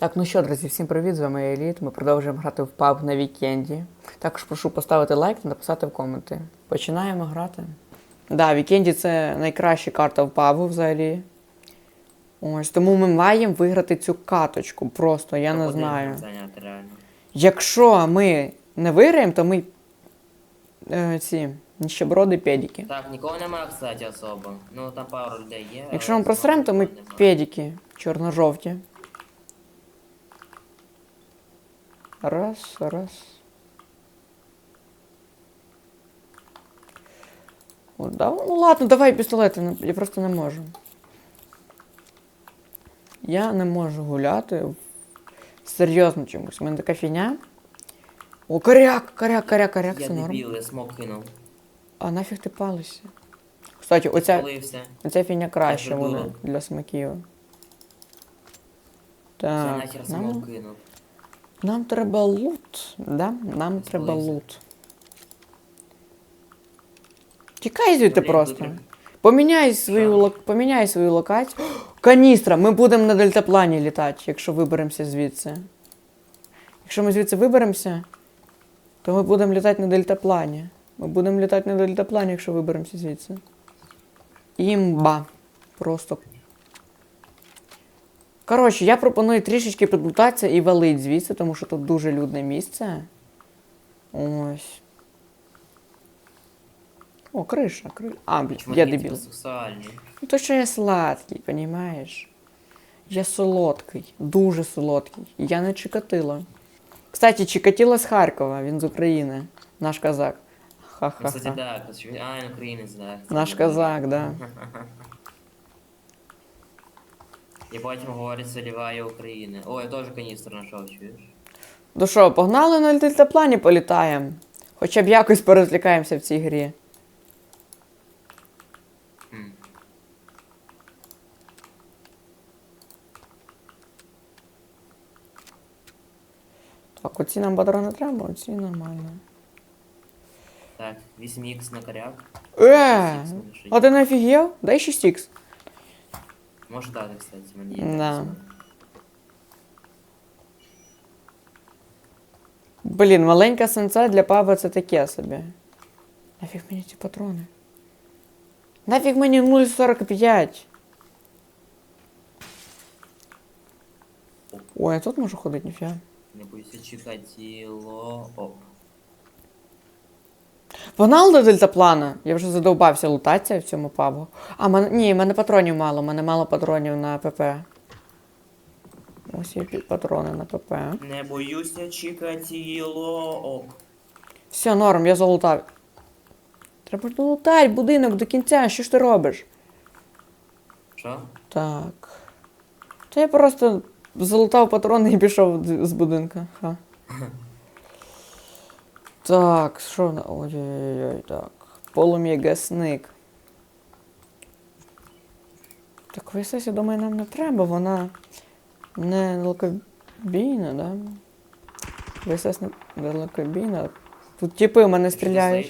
Так, ну що, друзі, всім привіт, з вами Еліт. Ми продовжуємо грати в паб на вікенді. Також прошу поставити лайк та написати в коменти. Починаємо грати. Да, вікенді це найкраща карта в пабу взагалі. Ось, тому ми маємо виграти цю каточку. Просто я не знаю. Зайняти реально. Якщо ми не виграємо, то ми е, ці ніщеброди педіки. Так, нікого немає, кстати, особо. Ну там пару людей є. Якщо ми просремо, то ми педіки чорно-жовті. Раз, раз. О, да? Ну ладно, давай пістолети, ну, я просто не можу. Я не можу гуляти серйозно чомусь. У мене така фігня. О, коряк, коряк, коряк, коряк, Я це норм. дебіл, я смок кинув. А нафіг ти палишся? Кстати, оця, оця фігня краще буде для смаків. Я Так, нахер смок кинув. Нам треба лут, да? Нам треба лут. Тікай звідти просто. Поміняй свою, лок... Поміняй свою локацію. Каністра! Ми будемо на дельтаплані літати, якщо виберемося звідси. Якщо ми звідси виберемося, то ми будемо літати на дельтаплані. Ми будемо літати на дельтаплані, якщо виберемося звідси. Імба. Просто. Коротше, я пропоную трішечки підлутатися і валить звідси, тому що тут дуже людне місце. Ось. О, криша, криша. А, блін, я дебіл. Ну, то, що я сладкий, понімаєш? Я солодкий, дуже солодкий. Я не Чикатило. Кстати, Чикатило з Харкова, він з України. Наш казак. Ну, кстати, Ха-ха-ха. да, а, він українець, да. Наш казак, да. Я потім говорить, соліває України. О, я теж каністру знайшов, чуєш? Ну що, погнали на дельтаплані політаємо. Хоча б якось порозвлікаємося в цій грі. М. Так, оці нам патрони треба, оці нормально. Так, 8х на коряк. Е! 6х на. А ти не офігел? Дай 6х. Може дати, кстати, мені є Да. Блін, маленька сенца для паба це таке собі. Нафіг мені ці патрони? Нафіг мені 0,45? Ой, я тут можу ходити, ніфіга. Не бойся Чикатило. Оп. Погнали до дельтаплана. Я вже задовбався лутатися в цьому пабу. А, мен... ні, в мене патронів мало, в мене мало патронів на ПП. Ось є патрони на ПП. Не боюся Чикатило. Оп. Все, норм, я залутав. Треба ж долутати будинок до кінця, що ж ти робиш? Що? Так. Та я просто залутав патрони і пішов з будинка. Ха. Так, що на. Ой-ой-ой, так. Полум'я гасник. Так ВСС, я думаю, нам не треба, вона не далекобійна, да? ВСС не далекобійна. Тут типи в мене стріляють.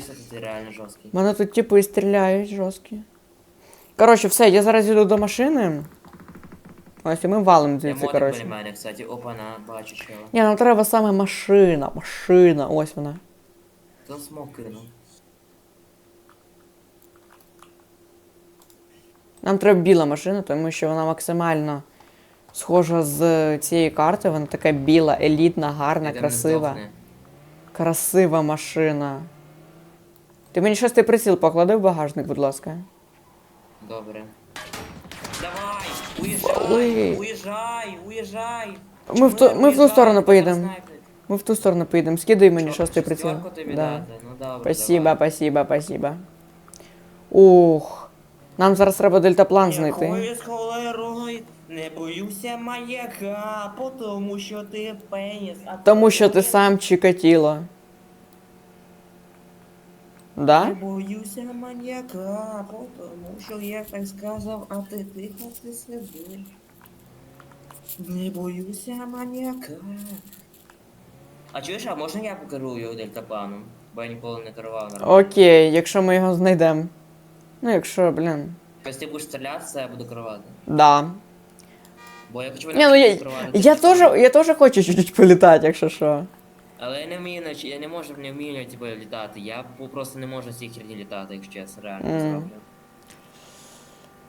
жорсткий. Мене тут типи стріляють жорсткі. Коротше, все, я зараз йду до машини. Ось і ми валимо Я звідси, коротше. Ні, нам треба саме машина, машина, ось вона. Хто смок кинув? Нам треба біла машина, тому що вона максимально схожа з цієї карти. Вона така біла, елітна, гарна, красива. здохне. Красива машина. Ти мені шостий приціл поклади в багажник, будь ласка. Добре. Давай! Ой. Уїжджай! Уїжджай! Уїжджай! Ми в ту- ми в ту сторону тебе поїдемо. Ми в ту сторону поїдемо. Скидай мені шостий приціл. Да. Ну добре, Спасибо, давай. спасибо, спасибо. Ух. Нам зараз треба дельтаплан знайти. Не боюся маяка, по тому що ти пеніс. а Тому що ти сам Чикатіло. Не Да? боюся маньяка, по тому що я так сказав, а ти тихо ти сидиш. Не боюся маньяка. А чуєш, а можна я покерую дельтапланом? Бо я ніколи не керував нормально. Окей, якщо ми його знайдемо. Ну, якщо, блін. Тобто ти будеш стрілятися, я буду керувати. Да. Бо я хочу Ні, ну я, відкривати я, теж, я теж хочу чуть-чуть політати, якщо що. Але я не вмію, нач- я не можу не вмію типу, літати. Я по- просто не можу з цієї херні літати, якщо чесно, реально не Мгм. зроблю.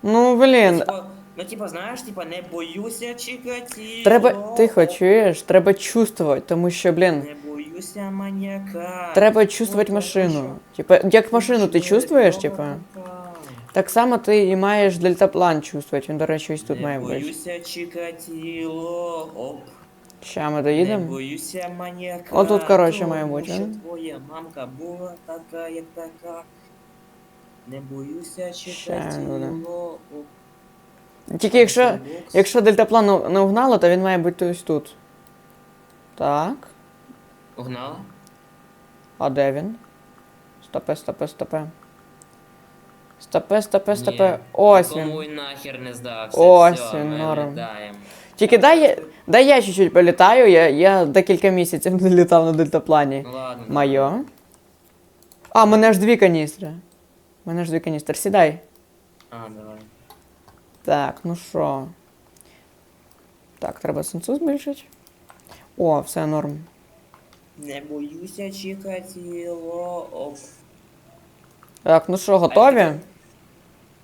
Ну, блін. Типу, ну типа, знаєш, типа, не боюся чекати. Треба. Тихо, чуєш? Треба чувствувати, тому що, блін, Не боюся маньяка. треба чувствувати машину. Типа, як машину ти чувствуєш, типа? Так само ти і маєш дельтаплан чувствувати. Він, до речі, ось тут не має бути. боюся Чикатило. Оп. Ща ми Не доїдемо. боюся маньяка. Отут, коротше, тому має бути, що а? Твоя мамка була така, як така. Не боюся Ще буде. Тільки якщо, якщо дельтаплан не- угнало, то він має бути ось тут. Так. Угнала? А де він? Стопе, стопе, стопе. Стопе, стопе, стопе. Ось він. й нахер не здався. Ось Все, він, ми норм. літаємо. Тільки дай, я- дай я чуть-чуть політаю, я, я декілька місяців не літав на дельтаплані. Ну ладно. Майо. А, мене ж дві каністри. Мене ж дві каністри. Сідай. А, давай. Так, ну що. Так, треба сенсу збільшити. О, все норм. Не боюся Чикатило. Оп. Так, ну що, готові?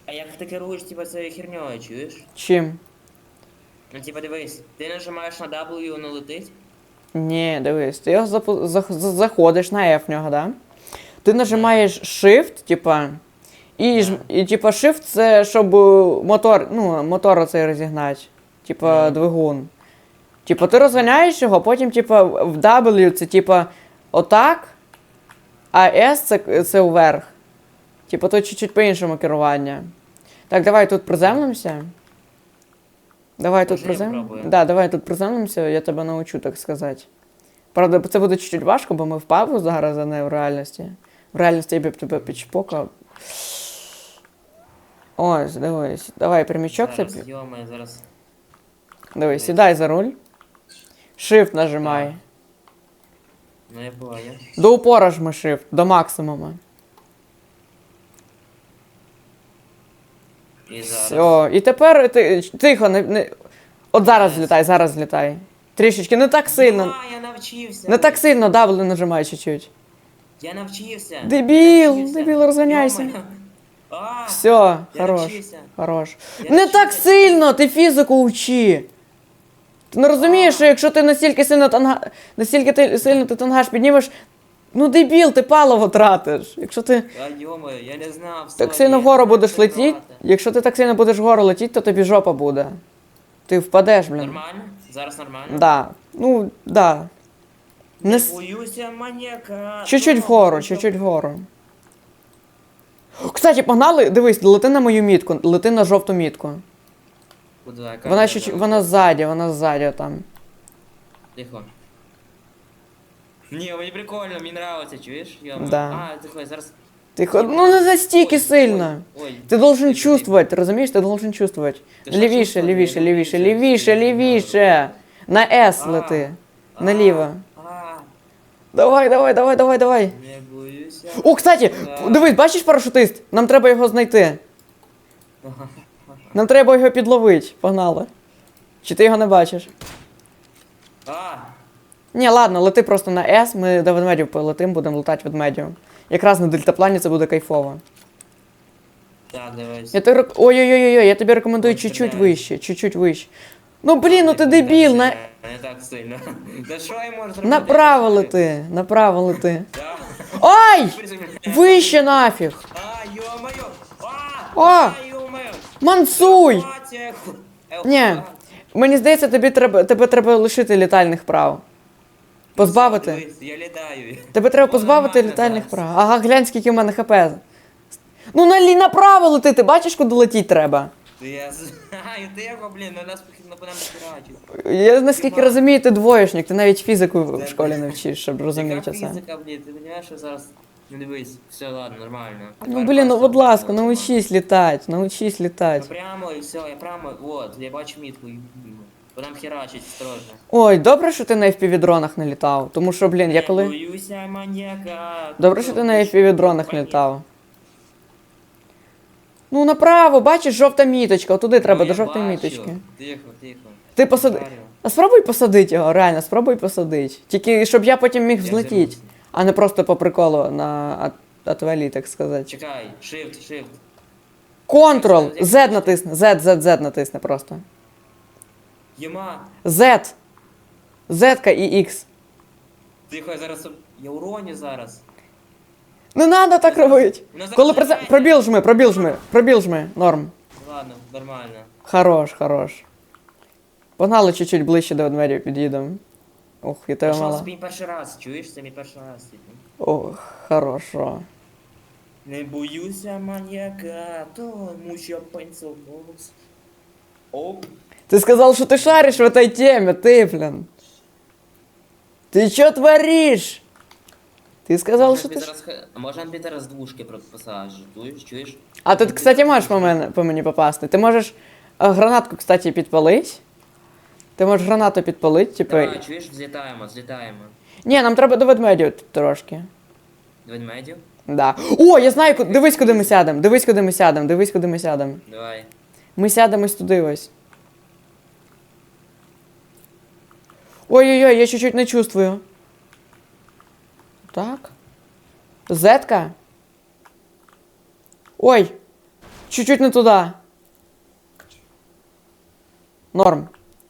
А як ти керуєш типа цією херньою, чуєш? Чим? Ну типа дивись, ти нажимаєш на W, воно летить. Ні, дивись, ти його запу- зах- з- заходиш на F в нього, да? Ти нажимаєш Shift, типа. І, ж, і типа Shift це щоб е, мотор, ну, мотор оцей розігнати. Типа двигун. Типа ти розганяєш його, потім, типа, в W це типа отак, а S це, це вверх. Типа тут чуть-чуть по-іншому керування. Так, давай тут приземлимося. Давай тут Може, приземлимося. Да, давай тут приземлимося, я тебе научу, так сказати. Правда, це буде чуть-чуть важко, бо ми в пабу зараз, а не в реальності. В реальності я б тебе підчпокав. Ось, дивись. Давай прямічок зараз, тобі. йома, зараз. Дивись, сідай за руль. Shift нажимай. Ну я понял. До упора жми Shift, до максимуму. І зараз. Все. І тепер ти, тихо, не, не... От зараз злітай, зараз злітай. Трішечки, не так сильно. А, я навчився. Не так сильно W нажимай чуть-чуть. Я навчився. Дебіл, Навчився. дебіл, розганяйся. Йома. А, Все, я хорош. навчився. Хорош. Я Не так сильно, ти фізику вчи. Ти не розумієш, що якщо ти настільки сильно танга... настільки ти сильно ти тангаж піднімеш. Ну дебіл, ти паливо тратиш. Якщо ти А, йома, я не знав. так сильно вгору будеш летіти, якщо ти так сильно будеш вгору летіти, то тобі жопа буде. Ти впадеш, блін. Нормально? Зараз нормально? Да. Ну, да. Не... С- боюся маньяка. Чуть-чуть Ну, вгору, ну, чуть-чуть вгору. Кстати, погнали, дивись, лети на мою мітку, лети на жовту мітку. Куди, яка Вона ще вона ззаді, вона ззаді там. Тихо. Ні, мені прикольно, мені нравиться, чуєш? Я... Да. А, тихо, зараз... Тихо, ну не настільки сильно. Ой, ой. Ти должен чувствовать, розумієш? Ти должен чувствовать. Чувствувати? лівіше, лівіше, лівіше, лівіше. На С лети. Наліво. Давай, давай, давай, давай, давай. О, кстати, дивись, бачиш парашутист? Нам треба його знайти. Нам треба його підловити. Погнали. Чи ти його не бачиш? А, Ні, ладно, лети просто на С, ми до ведмедів полетим, будемо летати ведмедів. Якраз на дельтаплані це буде кайфово. так, давай. Я тобі. Ой-ой-ой, я тобі рекомендую чуть-чуть вище, чуть-чуть вище. Ну блін, ну ти дебіл, на... Не так сильно. Та що я можу зробити? направо лети, направо лети. Да. Ай! Вище нафіг! А, ё-моё! А! А, ё-моё! Мансуй! А, тихо. Е, Ні, а. мені здається, тобі треба, тебе треба лишити літальних прав. Позбавити. Дивись, Я літаю. Тебе треба О, позбавити нормально літальних зараз. прав. Ага, глянь, скільки в мене хп. Ну на лі- направо летити, бачиш, куди летіть треба. Я знаю, тихо, блін, на нас похідно по нам. Я наскільки розумію, ти двоєшник, ти навіть фізику в школі не вчиш, щоб розуміти це. фізика, блін, ти розумієш, що зараз... Не дивись, все, ладно, нормально. Ну блін, ну будь ласка, научись літати, научись Ну літати. прямо і все, я прямо, вот, я бачу мітку. і, Бо херачить осторожно. Ой, добре, що ти на FPV-дронах не літав. Тому що, блін, я коли. боюся маньяка. Добре, що ти на FPV-дронах не літав. Ну направо, бачиш, жовта міточка, отуди треба, до жовтої міточки. Тихо, тихо. Ти посади. А спробуй посадити його, реально, спробуй посадити. Тільки щоб я потім міг взлетіти, а не просто по приколу на от- отвалі, так сказати. Чекай, shift, shift. Контрол! Z натисни, Z, Z, Z натисни просто. Єма, Z. Z і X. тихо, я зараз... Я уроню зараз. Не треба так робити. Вона зараз Коли проце... зривається. пробіл жми, пробіл жми, пробіл жми, норм. Ладно, нормально. Хорош, хорош. Погнали чуть-чуть ближче до ведмедів під'їдемо. Ох, я тебе Пошла, мала. це мій перший раз, чуєш? Це мій перший раз. типу. Ох, хорошо. Не боюся маньяка, тому що пенсилмовс. Оп. Ты сказал, что ты шаришь в этой теме, ты, блин. Ты что творишь? Ты сказал, Можна что ты... ха- А можна тобі зараз двушки про- чуєш? А ти, кстати, можеш по, мене, по мені попасти. Ти можеш е, гранатку, кстати, підпалити. Ти можеш гранату підпалити, типу. Давай, чуєш, злітаємо, злітаємо. Ні, нам треба до ведмедів трошки. До ведмедів? Да. О, я знаю, ку- дивись, куди ми сядемо. Дивись, куди ми сядемо. Дивись, куди ми сядемо. Давай. Ми сядемо ось туди ось. Ой-ой-ой, я чуть-чуть не чувствую. Так. Зетка? Ой! Чуть-чуть не туди. Норм.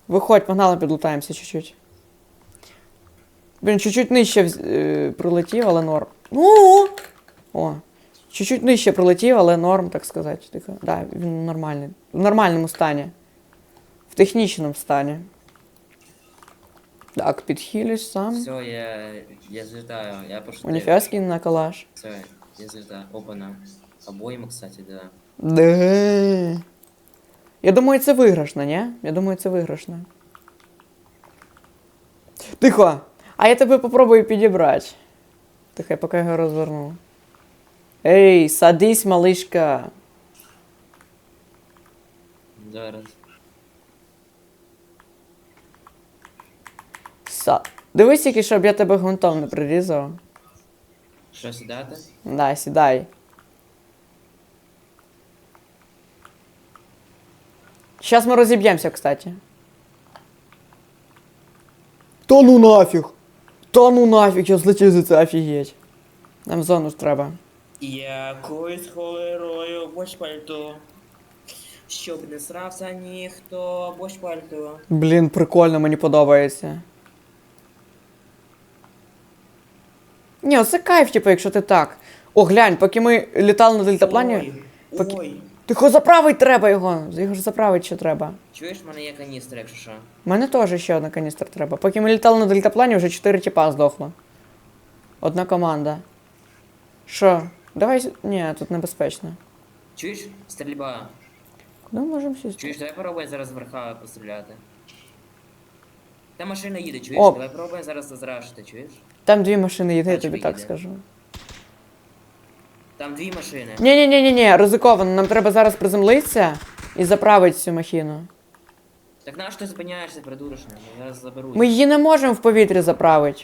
Виходь, погнали, підлутаємося чуть-чуть. Блін, чуть-чуть нижче вз- е, прилетів, але норм. Ну! О! Чуть-чуть нижче прилетів, але норм, так сказати. Тихо. Да, він нормальний. В нормальному стані. В технічному стані. Так, підхилюсь сам. Все, я, я злітаю, я пошутив. Уніферський на калаш. Все, я злітаю. Опана. Обоїм, кстати, да. Де. Я думаю, це виграшно, ні? Я думаю, це виграшно. Тихо! А я тебе попробую підібрати. Тихо, я поки його розверну. Ей, садись, малишка. Зараз. Са... Дивись тільки, щоб я тебе гвинтом не прирізав. Що сідати? Да, сідай. Сейчас ми розіб'ємося, кстати. Та ну нафіг! Та ну нафіг, я злетів за це офігеть. Нам в зону ж треба. Якоюсь холерою бош пальто. Щоб не срався ніхто, бош пальто. Блін, прикольно, мені подобається. Ні, це кайф, типу, якщо ти так. О, глянь, поки ми літали на дельтаплані. Ой, поки- ой. Тихо, заправить треба його. Його ж заправить ще треба. Чуєш, в мене є каністра, якщо що. У мене теж ще одна каністра треба. Поки ми літали на дельтаплані, вже 4 тіпа здохло. Одна команда. Що? Давай. с- Ні, тут небезпечно. Чуєш? Стрільба. Куди ми можемо сісти? Чуєш, давай пробуємо зараз верха постріляти. Та машина їде, чуєш? О. Давай пробуємо зараз зрашити, чуєш? Там дві машини їде, я Бачу, тобі так їде. скажу. Там дві машини. ні ні ні ні ні ризиковано. Нам треба зараз приземлитися і заправити цю махіну. Так на що ти зупиняєшся, придурочна? Я зараз заберу. Ми її не можемо в повітрі заправити.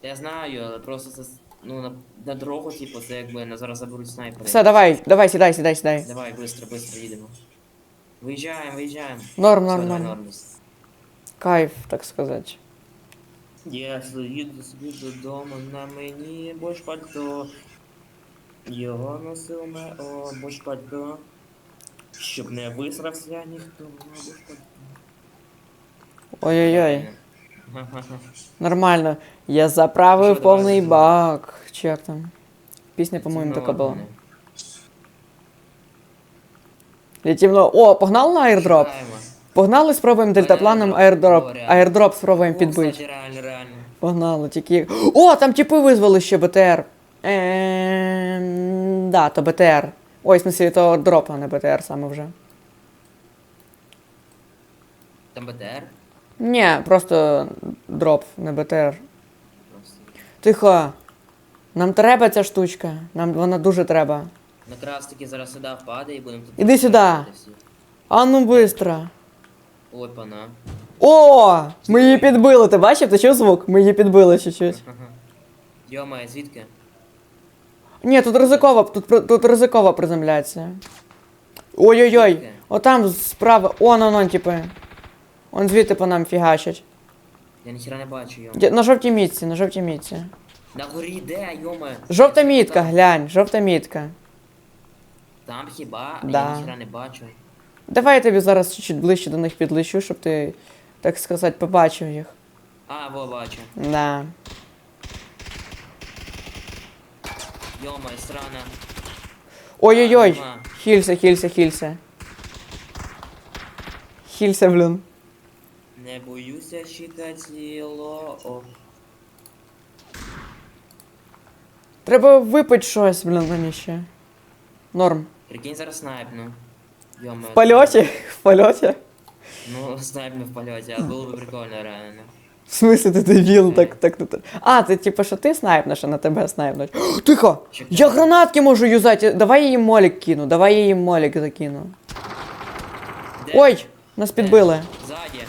Та я знаю, але просто це с- ну, на, на дорогу, типу, це якби на зараз заберуть снайпери. Все, давай, давай, сідай, сідай, сідай. Давай, быстро, быстро їдемо. Виїжджаємо, виїжджаємо. Норм, Все, норм, давай, норм. норм. Кайф, так сказати. Я їду собі додому, на мені бош пальто. Його носив ме, о, бош пальто. Щоб не висрався ніхто, на бош пальто. Ой-ой-ой. Нормально. Я заправив Що, повний давай, бак. Чи як там? Пісня, по-моєму, Це така була. нормально. Літівно. О, погнали на аірдроп? Чекаємо. Погнали, спробуємо дельтапланом аірдроп. Аірдроп спробуємо О, підбити. Погнали, тільки. О, там типи визвали ще БТР. Ем, да, то БТР. Ой, в смысле, то дроп, а не БТР саме вже. Там БТР? Ні, просто дроп, не БТР. Просто. Тихо. Нам треба ця штучка. Нам вона дуже треба. Якраз таки зараз сюди впаде і будемо тут. Іди сюди. А ну быстро. Ой, пана. О! Ми її підбили, ти бачив? Ти чув звук? Ми її підбили чуть-чуть. Йома, звідки? Ні, тут ризиково, тут, при- тут ризиково приземляться. Ой-ой-ой. Отам справа. О, ну, ну, типи. Он звідти по нам фігачать. Я ніхіра не бачу. Де- На жовтій мітці, на жовтій мітці. На горі де, йома? Жовта мітка, глянь, жовта мітка. Там хіба? Да. Я ніхіра не бачу. Давай я тобі зараз чуть ближче до них підлечу, щоб ти, так сказати, побачив їх. А, во, бачу. Да. Йома, срана. Ой-ой-ой. Нема. Хілься, хілься, хілься. Хілься, блін. Не боюся щекотіло. О. Треба випити щось, блін, мені ще. Норм. Прикинь, зараз снайпну. Йома. В польоті? В польоті? Ну, снайпну в польоті, а було б прикольно реально. В смысле ти дебіл, так, так, так. А, це типу, що ти снайпнеш, а на тебе снайпнуть. О, Тихо! Я гранатки можу юзати. Давай я їм молік кину, давай я їм молік закину. Де? Ой, нас підбили. Ззаді.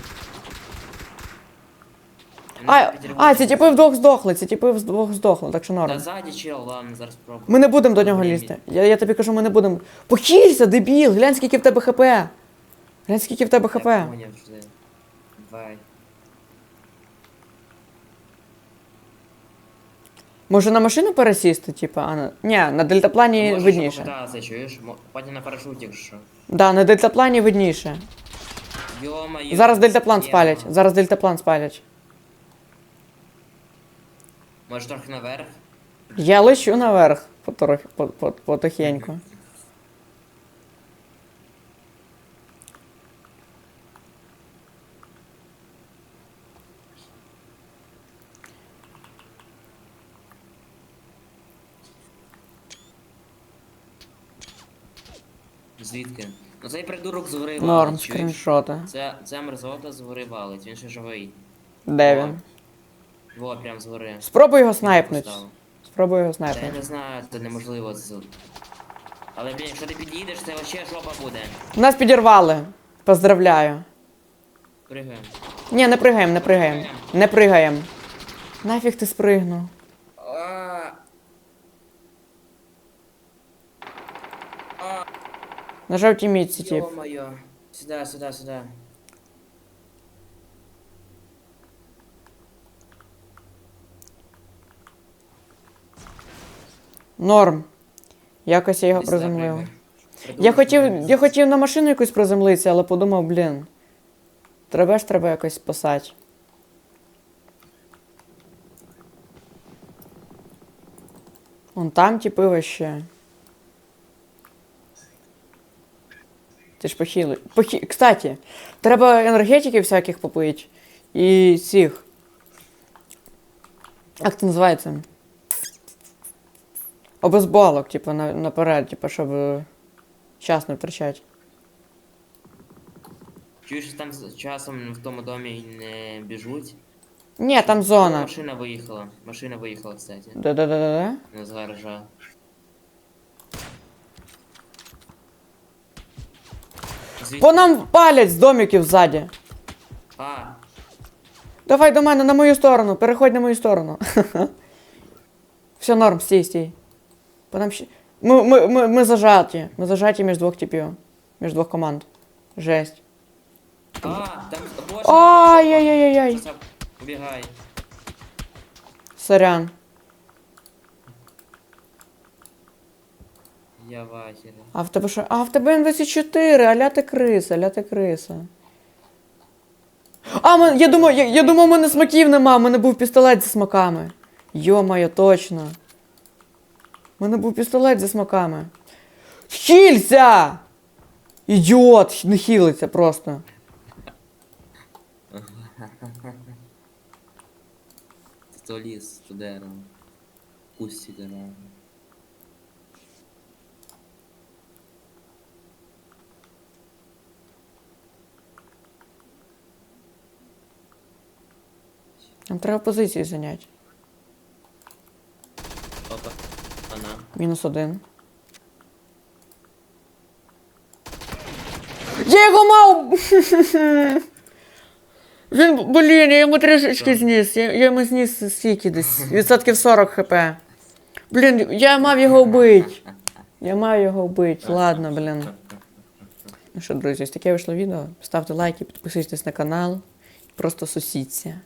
А, а, ці типи вдвох здохли, ці типи вдвох здохли, так що Та норм. ззаді чел, ладно, зараз спробую. Ми не будемо до нього лізти. Я, я тобі кажу, ми не будемо. Похилься, дебіл! Глянь, скільки в тебе хп. Глянь, скільки в тебе хп. Я поняв вже. Давай. Може на машину пересісти, типа, а на. Ні, на дельтаплані Можеш видніше. попитатися, чуєш? Мо- Потім на парашуті, що. Да, на дельтаплані видніше. Йо-моє. Зараз дельтаплан схема. спалять. Зараз дельтаплан спалять. Може трохи наверх? Я лечу наверх потрохи, по, по, потихеньку. Звідки? Ну цей придурок згори Норм, валить, чуєш? скріншоти. Це, це мерзота згори валить, він ще живий. Де він? Во, прям згори. Спробуй його снайпнуть. Поставив. Спробуй його Та я снайпнути. не знаю, це неможливо з... Але, блін, якщо ти підійдеш, це вообще жопа буде. Нас підірвали. Поздравляю. Пригаємо. Ні, не пригаємо, не пригаємо. Не пригаємо. Нафіг ти спригнув. На жовтій мітці, тип. Ё-моё. Сюда, сюда, сюда. Норм. Якось я його Десь приземлив. Я хотів, я хотів на машину якусь приземлитися, але подумав, блін. Треба ж треба якось спасати. Вон там типи вообще. Ти ж похили. Похи... Кстати, треба енергетиків всяких попити. І цих. Як це називається? Обезболок, типу, на, наперед, типу, щоб е, час не втрачати. Чуєш, там з часом в тому домі не біжуть? Ні, там зона. Машина виїхала. Машина виїхала, кстати. Да-да-да-да. Ну, з гаража. По нам палять з домиків ззаді. А, Давай до мене на мою сторону, переходь на мою сторону. Все норм, стій, стій. По нам ще. Ми, ми, ми, ми зажаті. Ми зажаті між двох типів. Між двох команд. Жесть. а, там, боже. Ай-яй-яй-яй. Убігай. Сорян. Я вахер. А в тебе що? А в тебе М24, аля ти криса, аля ти криса. А, мен, я думав, я, я думав, у мене смаків нема, у мене був пістолет зі смаками. Йо-моє, точно. У мене був пістолет зі смаками. Хілься! Ідіот, не хілиться просто. То ліс, то дерево. Кусті дерева. Нам треба позиції зайняти. Опа. Вона. Мінус один. Я його мав! Він, блін, я йому трішечки зніс. Я, я йому зніс стільки десь. Відсотків 40 хп. Блін, я мав його вбити. Я мав його вбити. Ладно, блін. Ну що, друзі, ось таке вийшло відео. Ставте лайки, підписуйтесь на канал. Просто сусідся.